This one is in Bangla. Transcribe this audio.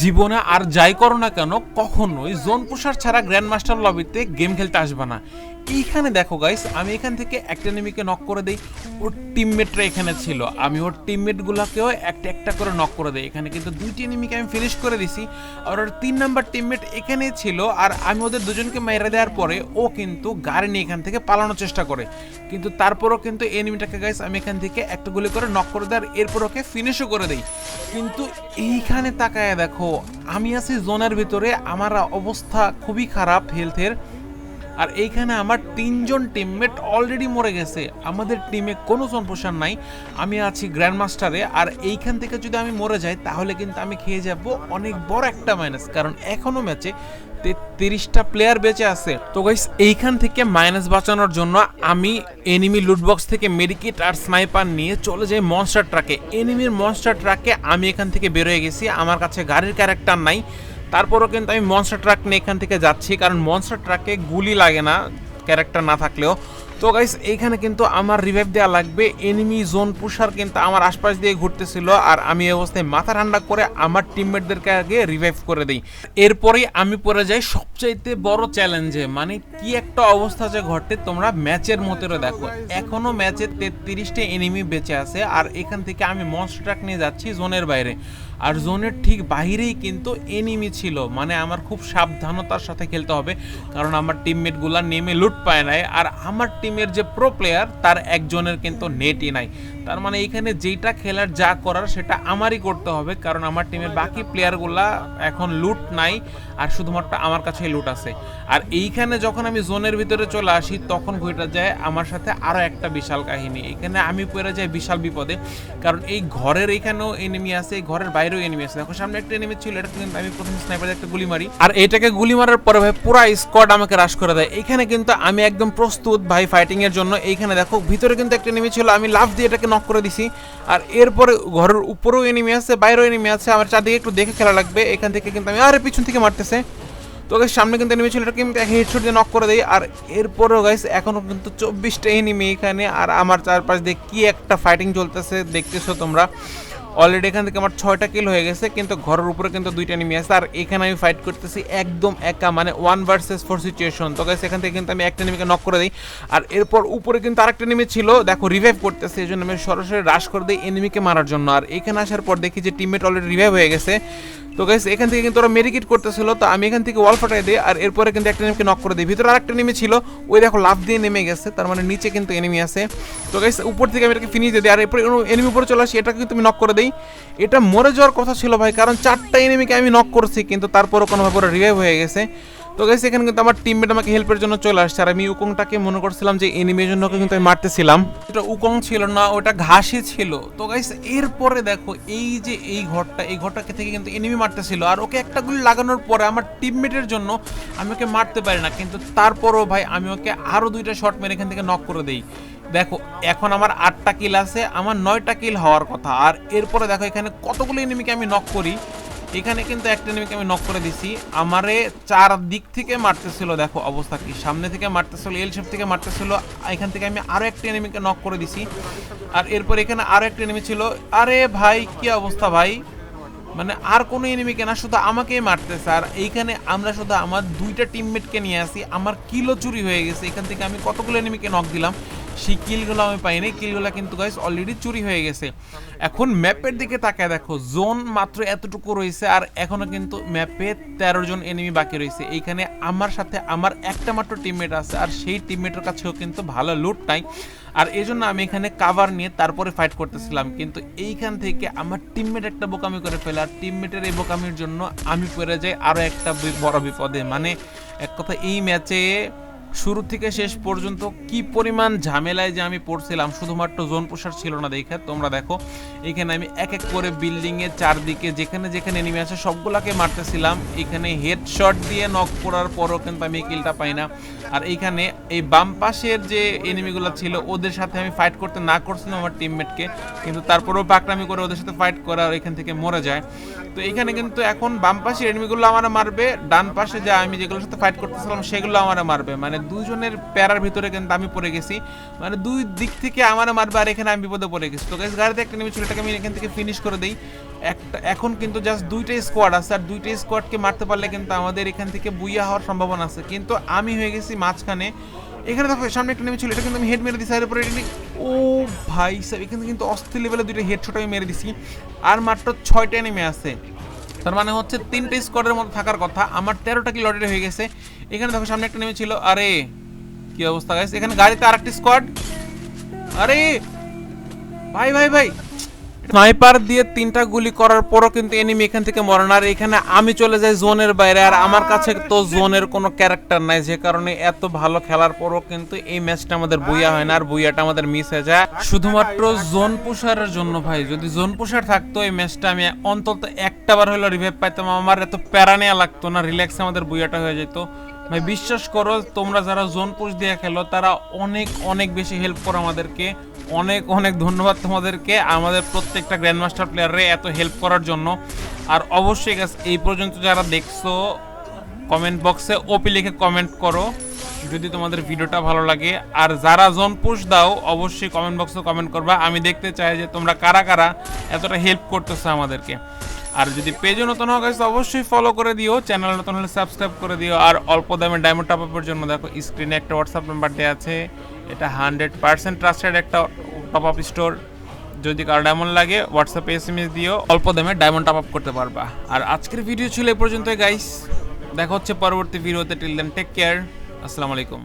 জীবনে আর যাই করো না কেন, কখনোই জোন পুষার ছাড়া গ্র্যান্ড মাস্টার লবিতে গেম খেলতে আসবে না। এইখানে দেখো গাইস আমি এখান থেকে একটা নেমিকে নক করে দেই। ওর টিমমেটরা এখানে ছিল। আমি ওর টিমমেটগুলোকেও একটা একটা করে নক করে দেই। এখানে কিন্তু দুইটি এনিমিকে আমি ফিনিশ করে দিছি। আর ওর তিন নাম্বার টিমমেট এখানেই ছিল। আর আমি ওদের দুজনকে মেরে দেওয়ার পরে ও কিন্তু গাড়ি নিয়ে এখান থেকে পালানোর চেষ্টা করে। কিন্তু তারপরও কিন্তু এনিমিটাকে গাইস আমি এখান থেকে একটা গুলি করে নক করে দেয় আর এরপর ওকে ফিনিশও করে দেই। কিন্তু এইখানে তাকায় দেখো, আমি আছি জোনের ভিতরে। আমার অবস্থা খুবই খারাপ হেলথের আর এইখানে আমার তিনজন টিমমেট অলরেডি মরে গেছে। আমাদের টিমে কোনো সম্প্রসার প্রসার নাই। আমি আছি গ্র্যান্ড মাস্টারে আর এইখান থেকে যদি আমি মরে যাই, তাহলে কিন্তু আমি খেয়ে যাব অনেক বড় একটা মাইনাস কারণ এখনও ম্যাচে তেত্রিশটা প্লেয়ার বেঁচে আছে। তো গাইস এইখান থেকে মাইনাস বাঁচানোর জন্য আমি এনিমি লুটবক্স থেকে মেডিকেট আর স্নাইপার নিয়ে চলে যাই মনস্টার ট্রাকে এনিমির মনস্টার ট্রাকে আমি এখান থেকে বেরোয় গেছি। আমার কাছে গাড়ির ক্যারেক্টার নাই। তারপরও কিন্তু আমি মনস্টার ট্রাক নিয়ে এখান থেকে যাচ্ছি, কারণ মনস্টার ট্রাকে গুলি লাগে না ক্যারেক্টার না থাকলেও। তো গাইস এইখানে কিন্তু আমার রিভাইভ দেওয়া লাগবে এনিমি জোন পুষার কিন্তু আমার আশপাশ দিয়ে ঘুরতেছিল আর আমি অবস্থায় মাথা ঠান্ডা করে আমার টিমমেটদেরকে আগে রিভাইভ করে দিই। এরপরেই আমি পড়ে যাই সবচাইতে বড় চ্যালেঞ্জে মানে কি একটা অবস্থা যে ঘটে, তোমরা ম্যাচের মতেরও দেখো। এখনও ম্যাচে তেত্রিশটা এনিমি বেঁচে আছে আর এখান থেকে আমি মনস্টার ট্রাক নিয়ে যাচ্ছি জোনের বাইরে। আর জোনের ঠিক বাহিরেই কিন্তু এনিমি ছিল। মানে আমার খুব সাবধানতার সাথে খেলতে হবে, কারণ আমার টিমমেটগুলা নেমে লুট পায় নাই। আর আমার টিমের যে প্রো প্লেয়ার তার একজনের কিন্তু নেটই নাই। তার মানে এইখানে যেটা খেলার যা করার, সেটা আমারই করতে হবে, কারণ আমার টিমের বাকি প্লেয়ারগুলা এখন লুট নাই, আর শুধুমাত্র আমার কাছেই লুট আছে। আর এইখানে যখন আমি জোনের ভিতরে চলে আসি, তখন ঘটে যায় আমার সাথে আরও একটা বিশাল কাহিনী। এখানে আমি পড়ে যাই বিশাল বিপদে, কারণ এই ঘরের এখানেও এনিমি আছে, এই ঘরের বাইরেও এনিমি আছে। দেখো, সামনে একটা এনিমি ছিল এটা কিন্তু আমি প্রথম স্নাইপারে একটা গুলি মারি। আর এটাকে গুলি মারার পরে ভাই পুরো স্কোয়াড আমাকে রাশ করে দেয়। এখানে কিন্তু আমি একদম প্রস্তুত, ভাই ফাইটিং এর জন্য। এইখানে দেখো, ভিতরে কিন্তু একটা এনিমি ছিল, আমি লাভ দিয়ে এটাকে নক করে দিছি। আর এরপরে ঘরের উপরেও এনিমি আছে, বাইরেও এনিমি আছে, আমার চারদিকে একটু দেখে খেলা লাগবে। এখান থেকে কিন্তু আমি আরে পিছন থেকে মারতেছে। তো গাইস সামনে কিন্তু এনিমি ছিল, এটাকে আমি হেডশট দিয়ে নক করে দেই। আর এরপরেও গাইস এখনও কিন্তু চব্বিশটা এনিমি এখানে। আর আমার চারপাশ দিয়ে কি একটা ফাইটিং চলতেছে, দেখতেছো তোমরা। অলরেডি এখান থেকে আমার ছয়টা কিল হয়ে গেছে, কিন্তু ঘরের উপরে কিন্তু দুইটা নেমে আছে। আর এখানে আমি ফাইট করতেছি একদম একা মানে ওয়ান ভার্সেস ফোর সিচুয়েশন তো গাইস এখান থেকে কিন্তু আমি একটা নেমিকে নক করে দিই। আর এরপর উপরে কিন্তু আরেকটা নেমে ছিল, দেখো রিভাইভ করতেছে এই জন্য আমি সরাসরি রাশ করে দিই এনিমিকে মারার জন্য। আর এখানে আসার পর দেখি যে টিমমেট অলরেডি রিভাইভ হয়ে গেছে। তো গাইস এখান থেকে কিন্তু ওরা মেডিকেট করতেছিল, তো আমি এখান থেকে ওয়াল ফাটাই দিই, আর এরপরে কিন্তু একটা নেমকে নক করে দিই। ভিতরে আরেকটা নেমে ছিল, ওই দেখো লাভ দিয়ে নেমে গেছে, তার মানে নিচে কিন্তু এনিমি আছে। তো গাইস উপর থেকে আমি এটাকে ফিনিশ দিয়ে দিই, আর এরপরে এনিমি উপরে চলে আসি, এটাকে কিন্তু আমি নক করে দিই। এটা মরে যাওয়ার কথা ছিল ভাই, কারণ চারটা এনিমিকে আমি নক করছি, কিন্তু তারপরও কোনোভাবে ওরা রিভাইভ হয়ে গেছে। তো গাইস এখানে কিন্তু আমার টিমমেট আমাকে হেল্পের জন্য চলে আসছে। আর আমি উকংটাকে মনে করছিলাম যে এনিমির জন্য কিন্তু আমি মারতেছিলাম। এটা উকং ছিল না, ওটা ঘাসই ছিল। তো গাইস এরপরে দেখো, এই যে এই ঘরটা, এই ঘরটাকে থেকে কিন্তু এনিমি মারতেছিল। আর ওকে একটা গুলি লাগানোর পরে আমার টিমমেটের জন্য আমি ওকে মারতে পারি না। কিন্তু তারপরও ভাই, আমি ওকে আরও দুইটা শট মেরে এখান থেকে নক করে দেই। দেখো, এখন আমার আটটা কিল আছে, আমার নয়টা কিল হওয়ার কথা। আর এরপরে দেখো, এখানে কতগুলো এনিমিকে আমি নক করি? এখানে কিন্তু একটা এনিমিকে আমি নক করে দিছি। আমারে চার দিক থেকে মারতেছিল, দেখো অবস্থা কি। সামনে থেকে মারতেছিল এল শেপ থেকে মারতেছিল, এখান থেকে আমি আরও একটা এনিমিকে নক করে দিছি। আর এরপর এখানে আরও একটা এনিমি ছিল। আরে ভাই, কি অবস্থা ভাই? মানে আর কোনো এনিমিকে না, শুধু আমাকেই মারতেছে। আর এইখানে আমরা শুধু আমার দুইটা টিমমেটকে নিয়ে আসি। আমার কিলো চুরি হয়ে গেছে। এখান থেকে আমি কতগুলো এনিমিকে নক দিলাম? সেই কিলগুলো আমি পাইনি। কিলগুলো কিন্তু গাইস অলরেডি চুরি হয়ে গেছে। এখন ম্যাপের দিকে তাকায় দেখো জোন মাত্র এতটুকু রয়েছে আর এখনও কিন্তু ম্যাপে তেরো জন এনিমি বাকি রয়েছে। এইখানে আমার সাথে আমার একটা মাত্র টিমমেট আছে আর সেই টিমমেটের কাছেও কিন্তু ভালো লুট নাই। আর এই জন্য আমি এখানে কাভার নিয়ে তারপরে ফাইট করতেছিলাম। কিন্তু এইখান থেকে আমার টিমমেট একটা বোকামি করে ফেলে আর টিমমেটের এই বোকামির জন্য আমি পড়ে যাই আরও একটা বড় বিপদে। মানে এক কথা, এই ম্যাচে শুরু থেকে শেষ পর্যন্ত কি পরিমাণ ঝামেলায় যে আমি পড়ছিলাম, শুধুমাত্র জোন প্রসার ছিল না দেখে, তোমরা দেখো, এখানে আমি এক এক করে বিল্ডিংয়ের চারদিকে যেখানে যেখানে এনিমি আছে সবগুলাকে মারতেছিলাম। এখানে হেডশট দিয়ে নক করার পরও কিন্তু আমি কিলটা পাই না। আর এইখানে এই বাম পাশের যে এনিমিগুলো ছিল, ওদের সাথে আমি ফাইট করতে না করছিলাম আমার টিমমেটকে কিন্তু তারপরেও পাকড়ামি করে ওদের সাথে ফাইট করা আর এখান থেকে মরে যায়। তো এখানে কিন্তু এখন বাম পাশে এনিমিগুলো আমার মারবে, ডান পাশে যা আমি যেগুলোর সাথে ফাইট করতেছিলাম, সেগুলো আমার মারবে। মানে দুজনের প্যারার ভিতরে কিন্তু আমি পড়ে গেছি। মানে দুই দিক থেকে আমার মারবে আর এখানে আমি বিপদে পড়ে গেছি। তো গাইস গাড়িতে একটা নেমে ছিল এটাকে আমি এখান থেকে ফিনিশ করে দিই। একটা, এখন কিন্তু জাস্ট দুইটাই স্কোয়াড আছে আর দুইটাই স্কোয়াডকে মারতে পারলে কিন্তু আমাদের এখান থেকে বুইয়া হওয়ার সম্ভাবনা আছে। কিন্তু আমি হয়ে গেছি মাঝখানে। এখানে দেখো, সামনে একটা নেমে ছিল এটা কিন্তু আমি হেড মেরে দিছি আর উপরে ও ভাই সাহেব এখানে কিন্তু অস্থির লেভেলে দুইটা হেডশট আমি মেরে দিছি। আর মাত্র ছয়টা নেমে আছে। তার মানে হচ্ছে তিনটে স্কোয়াডের মতো থাকার কথা। আমার তেরোটা কি লটারি হয়ে গেছে? এখানে দেখো সামনে একটা নেমেছিল। আরে, কি অবস্থা গাইস এখানে গাড়িতে আরেকটি স্কোয়াড আরে, ভাই ভাই ভাই স্নাইপার দিয়ে তিনটা গুলি করার পরও কিন্তু এনিমি এখান থেকে মরে না আর এখানে আমি চলে যাই জোনের বাইরে। আর আমার কাছে তো জোনের কোনো ক্যারেক্টার নাই, যে কারণে এত ভালো খেলার পরও কিন্তু এই ম্যাচটা আমাদের বুইয়া হয় না, আর বুইয়াটা আমাদের মিস হয়ে যায়। শুধুমাত্র জোন পুষারের জন্য ভাই, যদি জোন পুষার থাকতো এই ম্যাচটা আমি অন্তত একটা বার হলো রিভাইভ পাইতাম। আমার এত প্যারা নেওয়া লাগতো না রিল্যাক্সে আমাদের বুইয়াটা হয়ে যেত। ভাই, বিশ্বাস করো, তোমরা যারা জোন পুশ দিয়ে খেলো, তারা অনেক অনেক বেশি হেল্প করো আমাদেরকে। অনেক অনেক ধন্যবাদ তোমাদেরকে, আমাদের প্রত্যেকটা গ্র্যান্ড মাস্টার প্লেয়ারে এত হেল্প করার জন্য। আর অবশ্যই এই পর্যন্ত যারা দেখছ কমেন্ট বক্সে ওপি লিখে কমেন্ট করো, যদি তোমাদের ভিডিওটা ভালো লাগে। আর যারা জোন পুশ দাও, অবশ্যই কমেন্ট বক্সে কমেন্ট করবা। আমি দেখতে চাই যে তোমরা কারা কারা এতটা হেল্প করতেছো আমাদেরকে। আর যদি পেজে নতুন হওয়া গেছে অবশ্যই ফলো করে দিও চ্যানেল নতুন হলে সাবস্ক্রাইব করে দিও, আর অল্প দামে ডায়মন্ড টপ আপের জন্য দেখো স্ক্রিনে একটা হোয়াটসঅ্যাপ নাম্বার দেওয়া আছে, এটা হান্ড্রেড পার্সেন্ট ট্রাস্টেড একটা টপ আপ স্টোর যদি কারও ডায়মন্ড লাগে হোয়াটসঅ্যাপে এস এম এস দিও, অল্প দামে ডায়মন্ড টপ আপ করতে পারবা। আর আজকের ভিডিও ছিল এ পর্যন্ত গাইস দেখা হচ্ছে পরবর্তী ভিডিওতে টিল দেন টেক কেয়ার আসসালামু আলাইকুম।